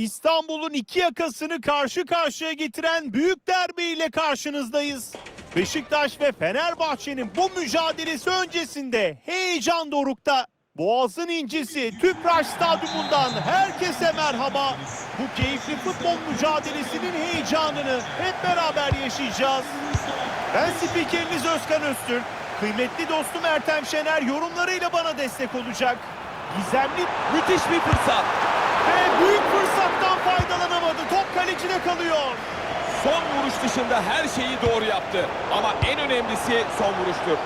İstanbul'un iki yakasını karşı karşıya getiren büyük derbi ile karşınızdayız. Beşiktaş ve Fenerbahçe'nin bu mücadelesi öncesinde heyecan dorukta. Boğaz'ın incisi Tüpraş Stadyumundan herkese merhaba. Bu keyifli futbol mücadelesinin heyecanını hep beraber yaşayacağız. Ben spikeriniz Özkan Öztürk. Kıymetli dostum Ertem Şener yorumlarıyla bana destek olacak. Gizemli Müthiş bir fırsat. Ve büyük fırsattan faydalanamadı. Top kalecide kalıyor. Son vuruş dışında her şeyi doğru yaptı. Ama en önemlisi son vuruştur.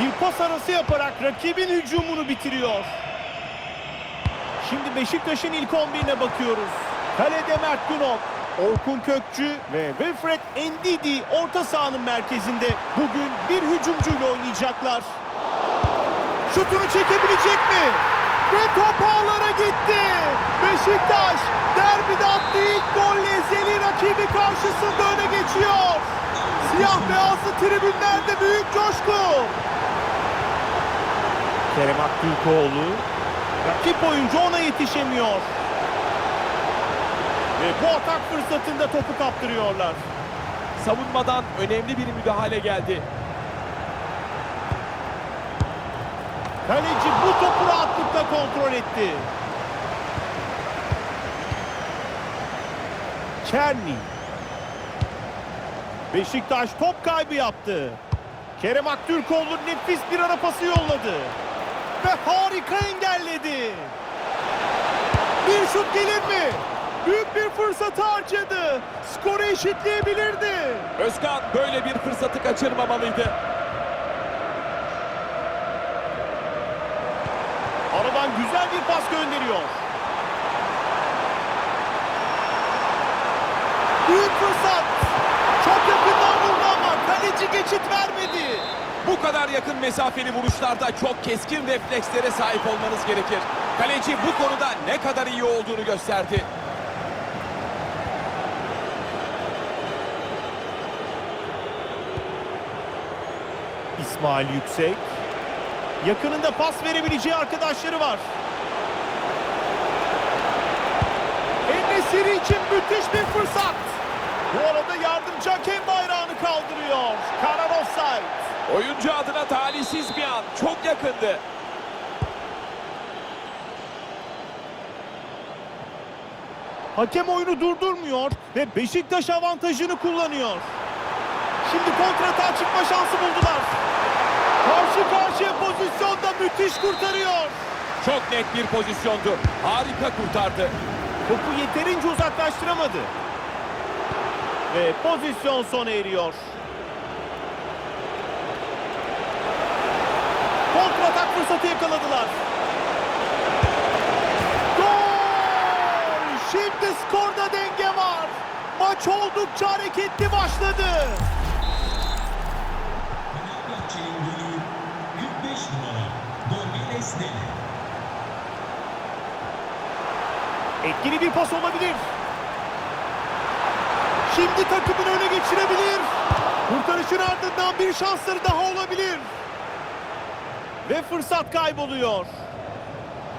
Bir pas arası yaparak rakibin hücumunu bitiriyor. Şimdi Beşiktaş'ın ilk 11'ine bakıyoruz. Kalede Mert Günok, Orkun Kökçü ve Wilfred Ndidi orta sahanın merkezinde. Bugün bir hücumcuyla oynayacaklar. Şutunu çekebilecek mi? Ve top ağlara gitti. Beşiktaş derbide attığı ilk golle ezeli rakibi karşısında öne geçiyor. Siyah beyazlı tribünlerde büyük coşku. Kerem Aktürkoğlu. Rakip oyuncu ona yetişemiyor. Ve bu atak fırsatında topu kaptırıyorlar. Savunmadan önemli bir müdahale geldi. Kaleci bu topu rahatlıkla kontrol etti. Çerni. Beşiktaş top kaybı yaptı. Kerem Aktürkoğlu nefis bir ara pası yolladı. Ve harika engelledi. Bir şut gelir mi? Büyük bir fırsatı harcadı. Skoru eşitleyebilirdi. Özkan böyle bir fırsatı kaçırmamalıydı. Aradan güzel bir pas gönderiyor. Büyük fırsat. Çok yakından vurdu ama kaleci geçit vermedi. Bu kadar yakın mesafeli vuruşlarda çok keskin reflekslere sahip olmanız gerekir. Kaleci bu konuda ne kadar iyi olduğunu gösterdi. İsmail Yüksek. Yakınında pas verebileceği arkadaşları var. Enesiri için müthiş bir fırsat. Bu arada yardımcı hakem bayrağını kaldırıyor. Karar offside. Oyuncu adına talihsiz bir an. Çok yakındı. Hakem oyunu durdurmuyor ve Beşiktaş avantajını kullanıyor. Şimdi kontrata çıkma şansı buldular. Karşı karşıya pozisyonda müthiş kurtarıyor. Çok net bir pozisyondu. Harika kurtardı. Topu yeterince uzaklaştıramadı. Ve pozisyon sona eriyor. Kontratak fırsatı yakaladılar. Gol! Şimdi skorda denge var. Maç oldukça hareketli başladı. Etkili bir pas olabilir. Şimdi takımını öne geçirebilir. Kurtarışın ardından bir şansları daha olabilir. Ve fırsat kayboluyor.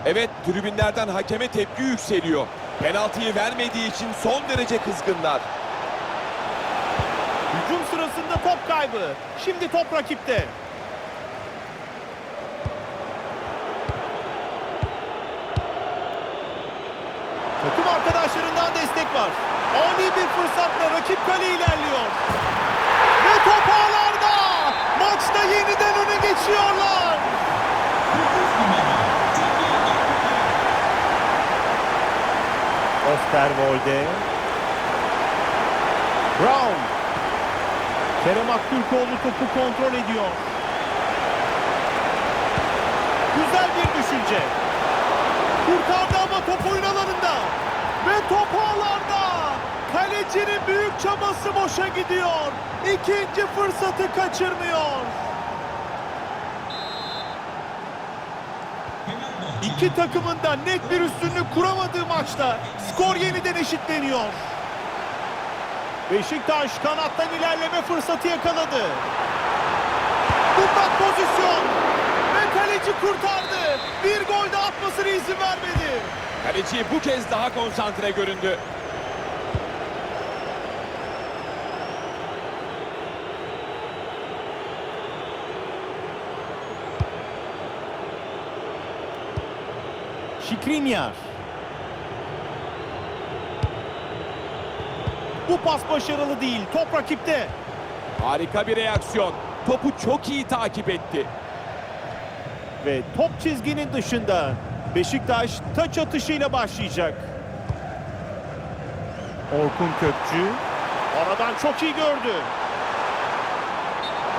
Evet tribünlerden hakeme tepki yükseliyor. Penaltıyı vermediği için son derece kızgınlar. Hücum sırasında top kaybı. Şimdi top rakipte. Takım var. Ani bir fırsatla rakip kale ilerliyor. Ve top ağlarda. Maçta yeniden öne geçiyorlar. 9 numara Timmy Aktürkoğlu. Osterwolde. Brown. Kerem Aktürkoğlu topu kontrol ediyor. Güzel bir düşünce. Kurtardı ama top oyun alanında. Ve top ağlarda. Kalecinin büyük çabası boşa gidiyor. İkinci fırsatı kaçırmıyor. İki takımın da net bir üstünlük kuramadığı maçta skor yeniden eşitleniyor. Beşiktaş kanattan ilerleme fırsatı yakaladı. Mutlak pozisyon ve kaleci kurtardı. Bir gol de atmasına izin vermedi. Kaleci bu kez daha konsantre göründü. Şikrinyar. Bu pas başarılı değil. Top rakipte. Harika bir reaksiyon. Topu çok iyi takip etti. Ve top çizginin dışında. Beşiktaş taç atışıyla başlayacak. Orkun Kökçü. Aradan çok iyi gördü.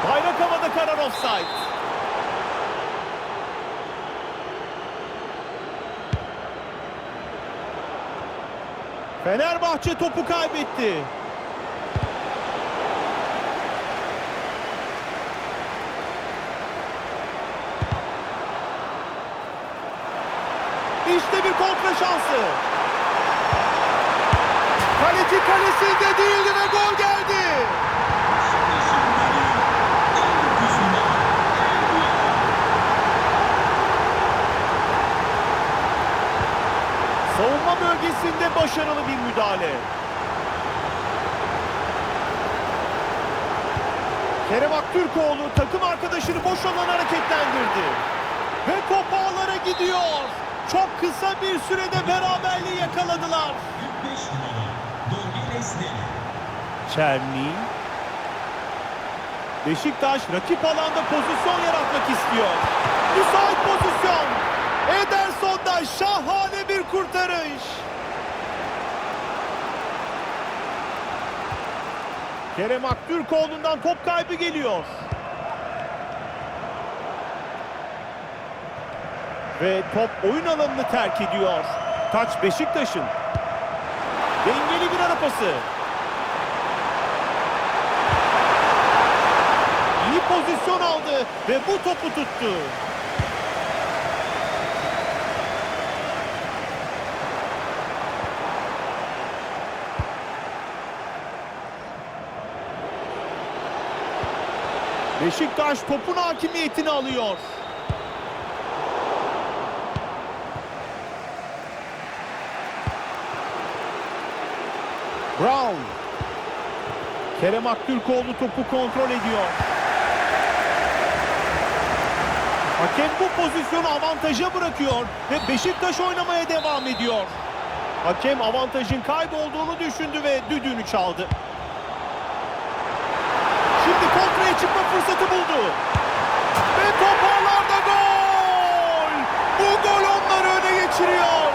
Bayrak havada karar offside. Fenerbahçe topu kaybetti. İşte bir kontra şansı. Kaleci kalesinde değildi ve gol geldi. Beşiktaş'ın golü en dokuzunda. Savunma bölgesinde başarılı bir müdahale. Kerem Aktürkoğlu takım arkadaşını boş alan hareketlendirdi. Ve top ağlara gidiyor. Çok kısa bir sürede beraberliği yakaladılar. 45 numara. Dorgeles Dele. Çerni. Beşiktaş rakip alanda pozisyon yaratmak istiyor. Müsait pozisyon. Ederson'da şahane bir kurtarış. Kerem Aktürkoğlu'ndan top kaybı geliyor. Ve top oyun alanını terk ediyor. Taç Beşiktaş'ın. Dengeli bir ara pası. İyi pozisyon aldı ve bu topu tuttu. Beşiktaş topun hakimiyetini alıyor. Brown. Kerem Aktürkoğlu topu kontrol ediyor. Hakem bu pozisyonu avantaja bırakıyor ve Beşiktaş oynamaya devam ediyor. Hakem avantajın kaybolduğunu düşündü ve düdüğünü çaldı. Şimdi kontraya çıkma fırsatı buldu. Ve top ağlarda gol! Bu gol onları öne geçiriyor.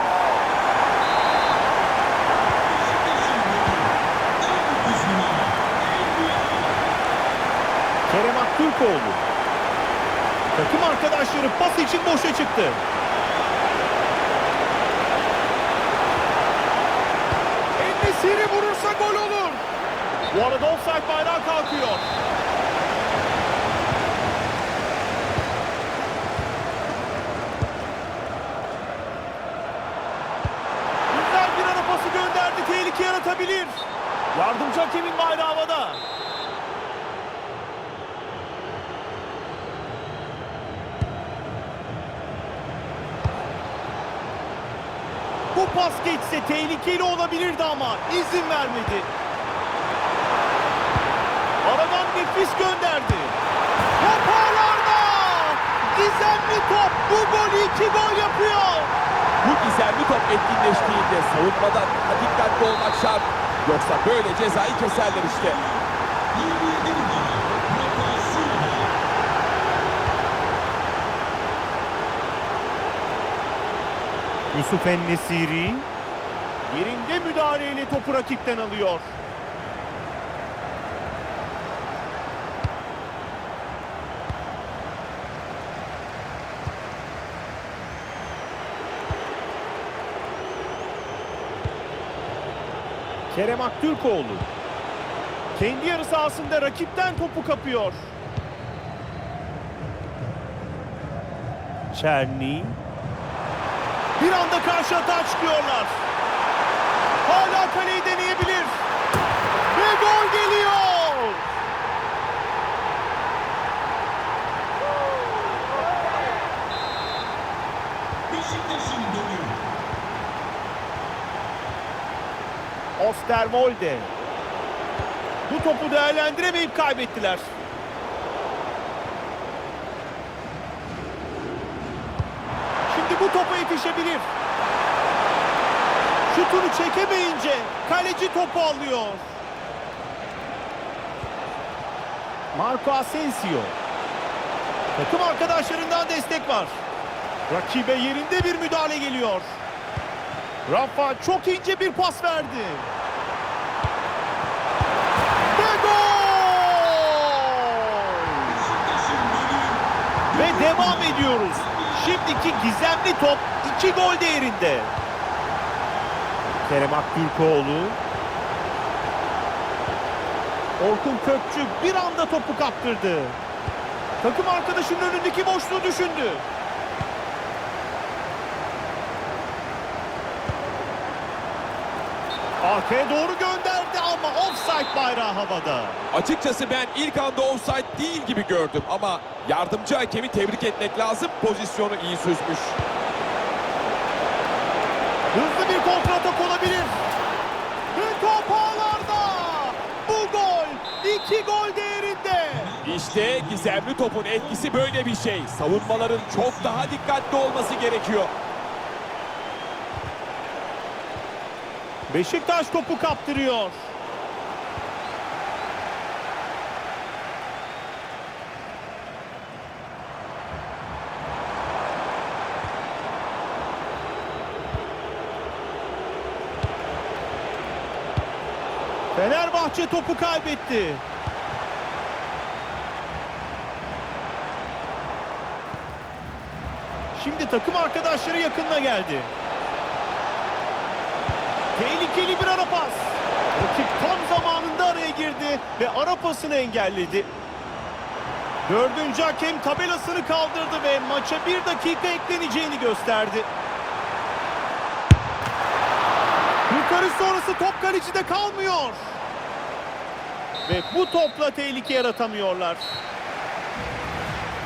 Kerem Aktürkoğlu. Takım arkadaşları pas için boşa çıktı. Enesiri vurursa gol olur. Bu arada offside bayrağı kalkıyor. Güzel bir ara pası gönderdi. Yaratabilir. Yardımcı hakemin bayrağı havada. Bu pas geçse tehlikeli olabilirdi ama izin vermedi. Aradan nefis gönderdi. Top ağlarda. Gizemli top bu golü iki gol yapıyor. Bu gizemli top etkinleştiğinde savunmada daha dikkatli olmak şart. Yoksa böyle cezayı keserler işte. 27 numara. Rafa Silva. Yusuf Ennesiri yerinde müdahaleyle topu rakipten alıyor. Kerem Aktürkoğlu kendi yarı sahasında rakipten topu kapıyor. Çerni bir anda karşı atağa çıkıyorlar. Hala kaleyi deneyebilir. Ve gol geliyor. Beşiktaş'ın golü Osterwolde. Bu topu değerlendiremeyip kaybettiler. Şimdi bu topa yetişebilir. Şutunu çekemeyince kaleci topu alıyor. Marco Asensio. Takım arkadaşlarından destek var. Rakibe yerinde bir müdahale geliyor. Rafa çok ince bir pas verdi. Ve devam ediyoruz. Şimdiki gizemli top 2 gol değerinde. Kerem Aktürkoğlu. Orkun Kökçü bir anda topu kaptırdı. Takım arkadaşının önündeki boşluğu düşündü. Arkaya doğru gönderdi offside bayrağı havada. Açıkçası ben ilk anda offside değil gibi gördüm ama yardımcı hakemi tebrik etmek lazım. Pozisyonu iyi süzmüş. Hızlı bir kontratak olabilir. Ve top ağlarda. Bu gol. iki gol değerinde. İşte gizemli topun etkisi böyle bir şey. Savunmaların çok daha dikkatli olması gerekiyor. Beşiktaş topu kaptırıyor. Fenerbahçe topu kaybetti. Şimdi takım arkadaşları yakınına geldi. Tehlikeli bir ara pas. Rakip tam zamanında araya girdi ve ara pasını engelledi. Dördüncü hakem tabelasını kaldırdı ve maça bir dakika ekleneceğini gösterdi. Kurtarış sonrası top kalecide kalmıyor. Ve bu topla tehlike yaratamıyorlar.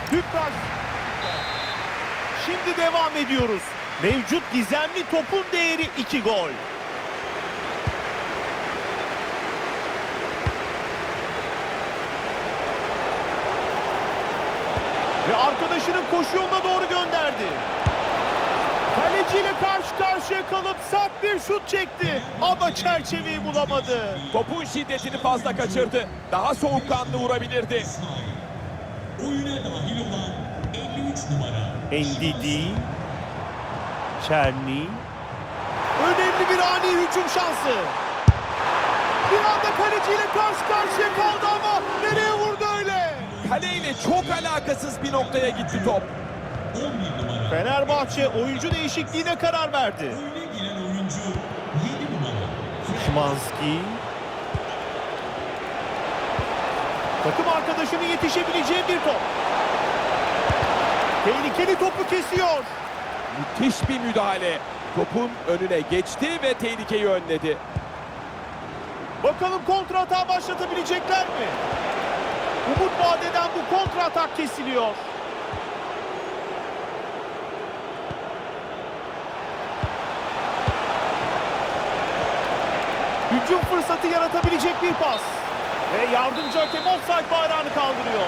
Tüpraş. Şimdi devam ediyoruz. Mevcut gizemli topun değeri 2 gol. Ve arkadaşının koşu yoluna doğru gönderdi. Kaleciyle karşı karşıya kalıp sert bir şut çekti. Ama çerçeveyi bulamadı. Topun şiddetini fazla kaçırdı. Daha soğukkanlı vurabilirdi. Oyuna dahil olan 53 numara. Ndidi, Çerni. Önemli bir ani hücum şansı. Bir anda kaleciyle karşı karşıya kaldı ama nereye vurdu öyle? Kaleyle çok alakasız bir noktaya gitti top. 11 numara. Fenerbahçe oyuncu değişikliğine karar verdi. Oyuna giren oyuncu 7 numara. Şimanski. Takım arkadaşının yetişebileceği bir top. Tehlikeli topu kesiyor. Müthiş bir müdahale. Topun önüne geçti ve tehlikeyi önledi. Bakalım kontra hata başlatabilecekler mi? Umut vadeden bu kontra atak kesiliyor. Hücum fırsatı yaratabilecek bir pas. Ve yardımcı hakem offside bayrağını kaldırıyor.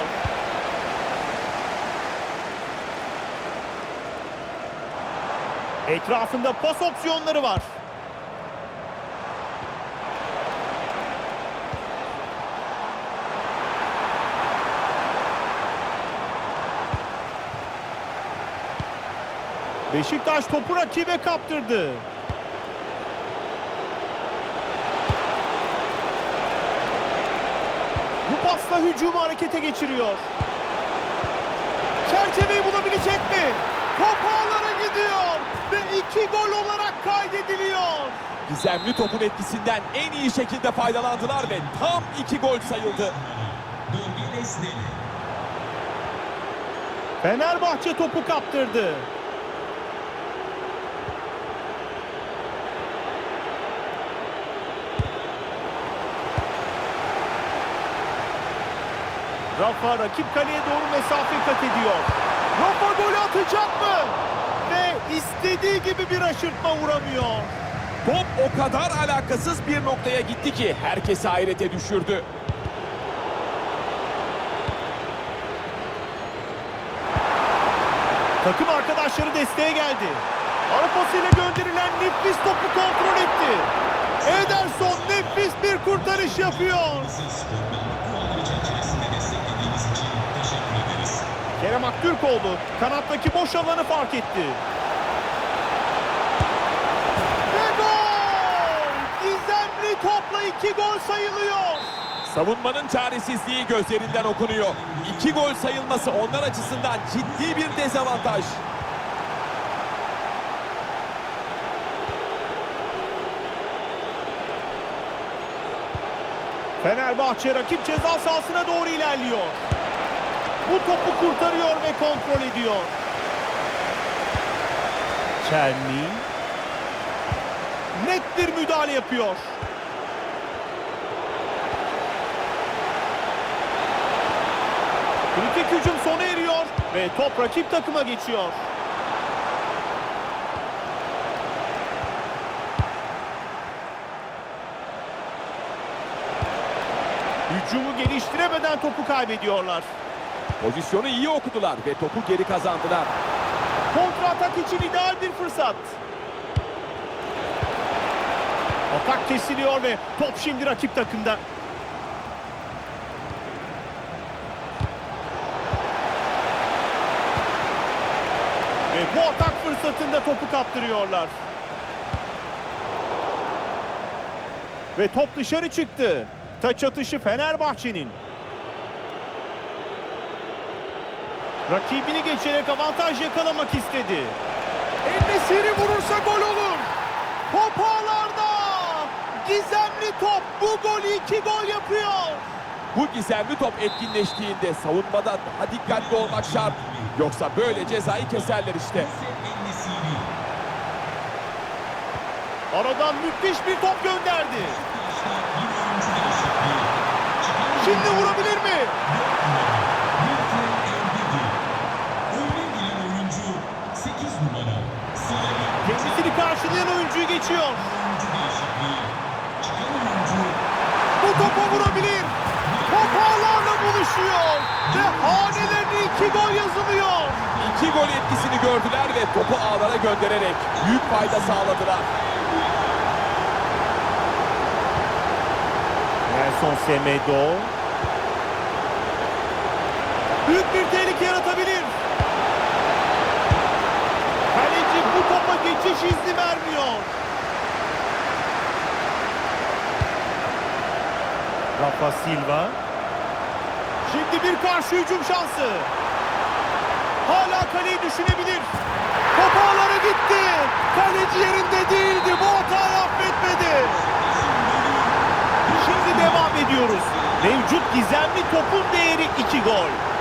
Etrafında pas opsiyonları var. Beşiktaş topu rakibe kaptırdı. Bu pasla hücumu harekete geçiriyor. Çerçeveyi bulabilecek mi? Top ağlara gidiyor ve iki gol olarak kaydediliyor. Gizemli topun etkisinden en iyi şekilde faydalandılar ve tam iki gol sayıldı. Fenerbahçe topu kaptırdı. Rafa rakip kaleye doğru mesafe kat ediyor. Rafa golü atacak mı? Ve istediği gibi bir aşırtma vuramıyor. Top o kadar alakasız bir noktaya gitti ki herkesi hayrete düşürdü. Takım arkadaşları desteğe geldi. Ara pasıyla gönderilen nefis topu kontrol etti. Ederson nefis bir kurtarış yapıyor. Kerem Aktürkoğlu kanattaki boş alanı fark etti. Ve gol! Gizemli topla iki gol sayılıyor. Savunmanın çaresizliği gözlerinden okunuyor. İki gol sayılması onlar açısından ciddi bir dezavantaj. Fenerbahçe rakip ceza sahasına doğru ilerliyor. Bu topu kurtarıyor ve kontrol ediyor. Çerni net bir müdahale yapıyor. Kritik hücum sona eriyor ve top rakip takıma geçiyor. Hücumu geliştiremeden topu kaybediyorlar. Pozisyonu iyi okudular ve topu geri kazandılar. Kontra atak için ideal bir fırsat. Atak kesiliyor ve top şimdi rakip takımda. Ve bu atak fırsatında topu kaptırıyorlar. Ve top dışarı çıktı. Taç atışı Fenerbahçe'nin. Rakibini geçerek avantaj yakalamak istedi. Enesiri vurursa gol olur. Top ağlarda. Gizemli top bu golü iki gol yapıyor. Bu gizemli top etkinleştiğinde savunmada daha dikkatli olmak şart. Yoksa böyle cezayı keserler işte. Aradan müthiş bir top gönderdi. Şimdi vurabilir mi? Karşılayan oyuncuyu geçiyor. Bu topa vurabilir. Top ağlarla buluşuyor. Ve hanelerine iki gol yazılıyor. İki gol etkisini gördüler ve topu ağlara göndererek büyük fayda sağladılar. Nelson Semedo. Büyük bir tehlike yaratabilir. Kaleci bu topa geçiş izni vermiyor. Rafa Silva. Şimdi bir karşı hücum şansı. Hala kaleyi düşünebilir. Top ağlara gitti. Kaleci yerinde değildi. Bu hatayı affetmedi. Şimdi devam ediyoruz. Mevcut gizemli topun değeri 2 gol.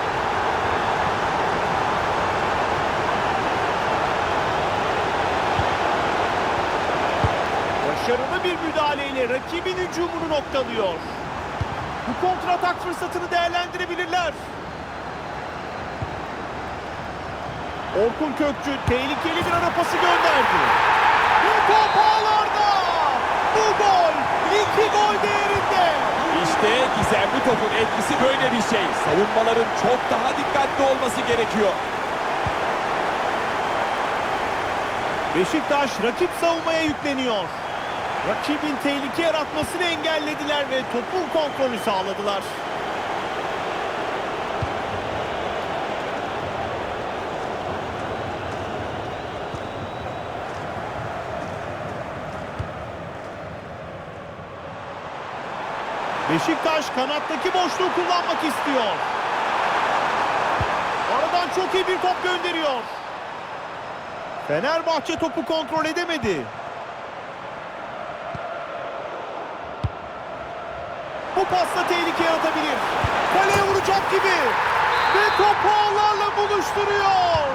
Başarılı bir müdahaleyle rakibin hücumunu noktalıyor. Bu kontratak fırsatını değerlendirebilirler. Orkun Kökçü tehlikeli bir ara pası gönderdi. Ve top ağlarda. Bu gol. iki gol değerinde. İşte gizemli topun etkisi böyle bir şey. Savunmaların çok daha dikkatli olması gerekiyor. Beşiktaş rakip savunmaya yükleniyor. Rakibin tehlike yaratmasını engellediler ve topun kontrolü sağladılar. Beşiktaş kanattaki boşluğu kullanmak istiyor. Aradan çok iyi bir top gönderiyor. Fenerbahçe topu kontrol edemedi. Bu pasla tehlike yaratabilir. Kaleye vuracak gibi. Ve topu ağlarla buluşturuyor.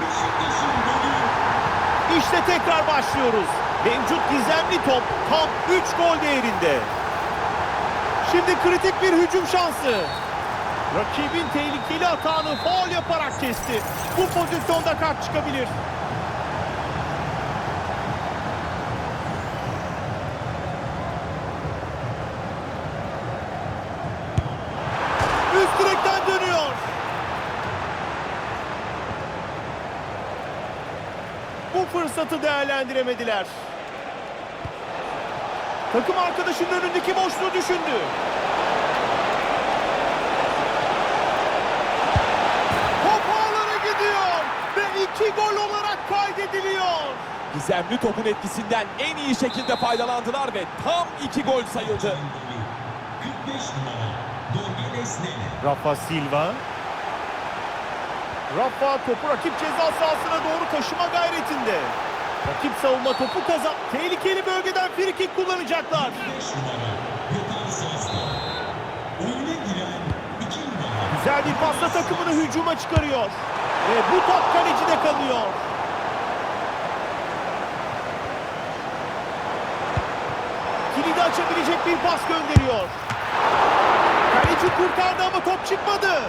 İşte tekrar başlıyoruz. Mevcut gizemli top tam 3 gol değerinde. Şimdi kritik bir hücum şansı. Rakibin tehlikeli hatanı faul yaparak kesti. Bu pozisyonda kart çıkabilir. bu fırsatı değerlendiremediler. Takım arkadaşının önündeki boşluğu düşündü. Top ağlara gidiyor ve iki gol olarak kaydediliyor. Gizemli topun etkisinden en iyi şekilde faydalandılar ve tam iki gol sayıldı. 45 numara Dorgeles Nene. Rafa Silva. Rafa topu rakip ceza sahasına doğru taşıma gayretinde. Rakip savunma topu kazan. Tehlikeli bölgeden frikik kullanacaklar. 5 numara Gökhan Sazlı. Oyuna giren 2 numara Güzel bir pasla takımını hücuma çıkarıyor. Ve bu top kalecide kalıyor. Kilidi açabilecek bir pas gönderiyor. Kaleci kurtardı ama top çıkmadı.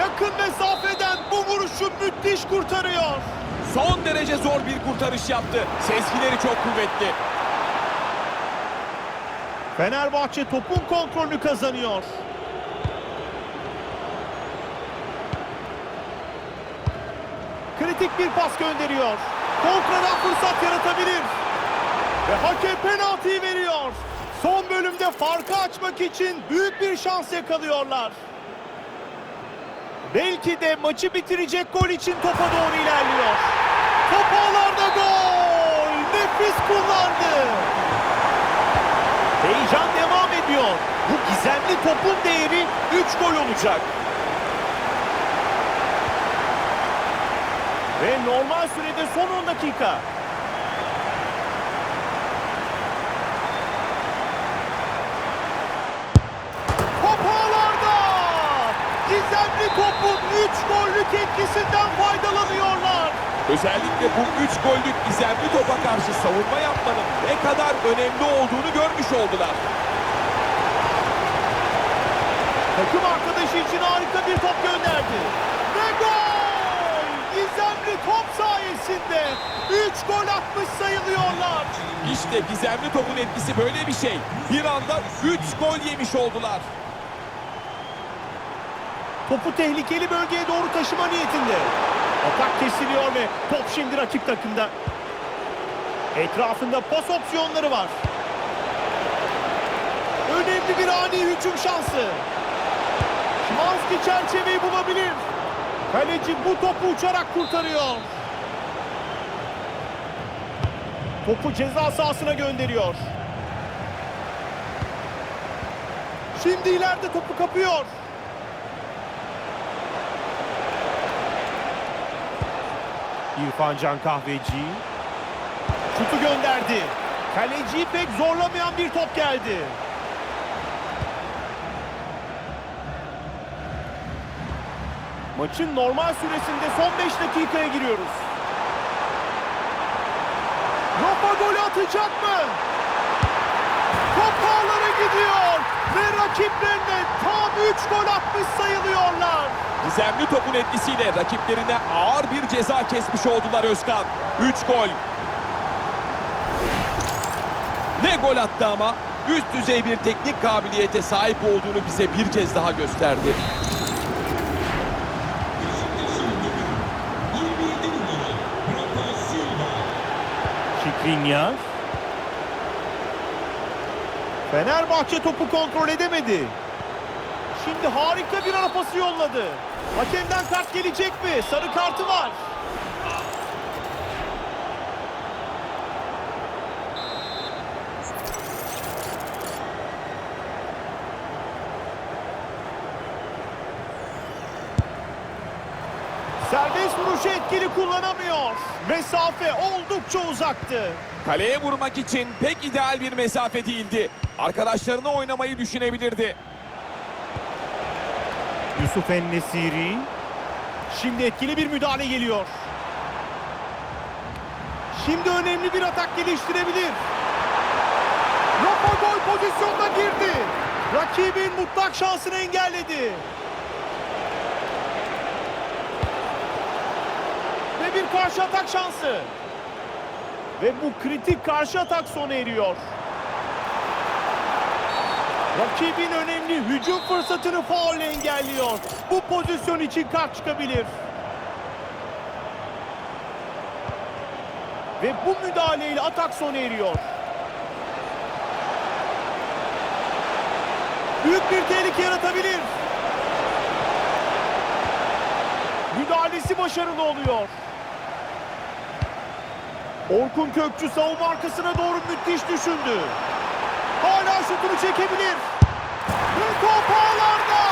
Yakın mesafeden bu vuruşu müthiş kurtarıyor. Son derece zor bir kurtarış yaptı. Sezgileri çok kuvvetli. Fenerbahçe topun kontrolünü kazanıyor. Kritik bir pas gönderiyor. Kontradan fırsat yaratabilir. Ve hakem penaltıyı veriyor. Son bölümde farkı açmak için büyük bir şans yakalıyorlar. Belki de maçı bitirecek gol için topa doğru ilerliyor. Top ağlarda gol! Nefis kullandı. Heyecan devam ediyor. Bu gizemli topun değeri 3 gol olacak. Ve normal sürede son 10 dakika. Top ağlarda! Topun 3 gollük etkisinden faydalanıyorlar. Özellikle bu üç gollük gizemli topa karşı savunma yapmanın ne kadar önemli olduğunu görmüş oldular. Takım arkadaşı için harika bir top gönderdi. Ve gol! Gizemli top sayesinde 3 gol atmış sayılıyorlar. İşte gizemli topun etkisi böyle bir şey. Bir anda 3 gol yemiş oldular. Topu tehlikeli bölgeye doğru taşıma niyetinde. Atak kesiliyor ve top şimdi rakip takımda. Etrafında pas opsiyonları var. Önemli bir ani hücum şansı. Şimanski çerçeveyi bulabilir. Kaleci bu topu uçarak kurtarıyor. Topu ceza sahasına gönderiyor. Şimdi ileride topu kapıyor. İrfan Can Kahveci. Şutu gönderdi. Kaleciyi pek zorlamayan bir top geldi. Maçın normal süresinde son 5 dakikaya giriyoruz. Rafa golü atacak mı? Ağlara gidiyor ve rakiplerine tam 3 gol atmış sayılıyorlar. Gizemli topun etkisiyle rakiplerine ağır bir ceza kesmiş oldular Özkan. 3 gol. Ne gol attı ama üst düzey bir teknik kabiliyete sahip olduğunu bize bir kez daha gösterdi. Beşiktaş'ın golü 27 numara Rafa Silva. Şikrinyar. Fenerbahçe topu kontrol edemedi. Şimdi harika bir ara pası yolladı. Hakemden kart gelecek mi? Sarı kartı var. Serbest vuruşu etkili kullanamıyor. Mesafe oldukça uzaktı. Kaleye vurmak için pek ideal bir mesafe değildi. Arkadaşlarına oynamayı düşünebilirdi. Yusuf Ennesiri. Şimdi etkili bir müdahale geliyor. Şimdi önemli bir atak geliştirebilir. Rafa gol pozisyonuna girdi. Rakibin mutlak şansını engelledi. Ve bir karşı atak şansı. Ve bu kritik karşı atak sona eriyor. Rakibin önemli hücum fırsatını faulle engelliyor. Bu pozisyon için kart çıkabilir. Ve bu müdahaleyle atak sona eriyor. Büyük bir tehlike yaratabilir. Müdahalesi başarılı oluyor. Orkun Kökçü savunma arkasına doğru müthiş düşündü. Hala şutunu çekebilir. Ve top ağlarda.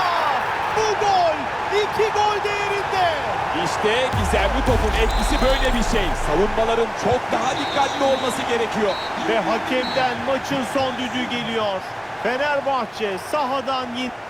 Bu gol. iki gol değerinde. İşte gizemli topun etkisi böyle bir şey. Savunmaların çok daha dikkatli olması gerekiyor. Ve hakemden maçın son düdüğü geliyor. Fenerbahçe sahadan yine...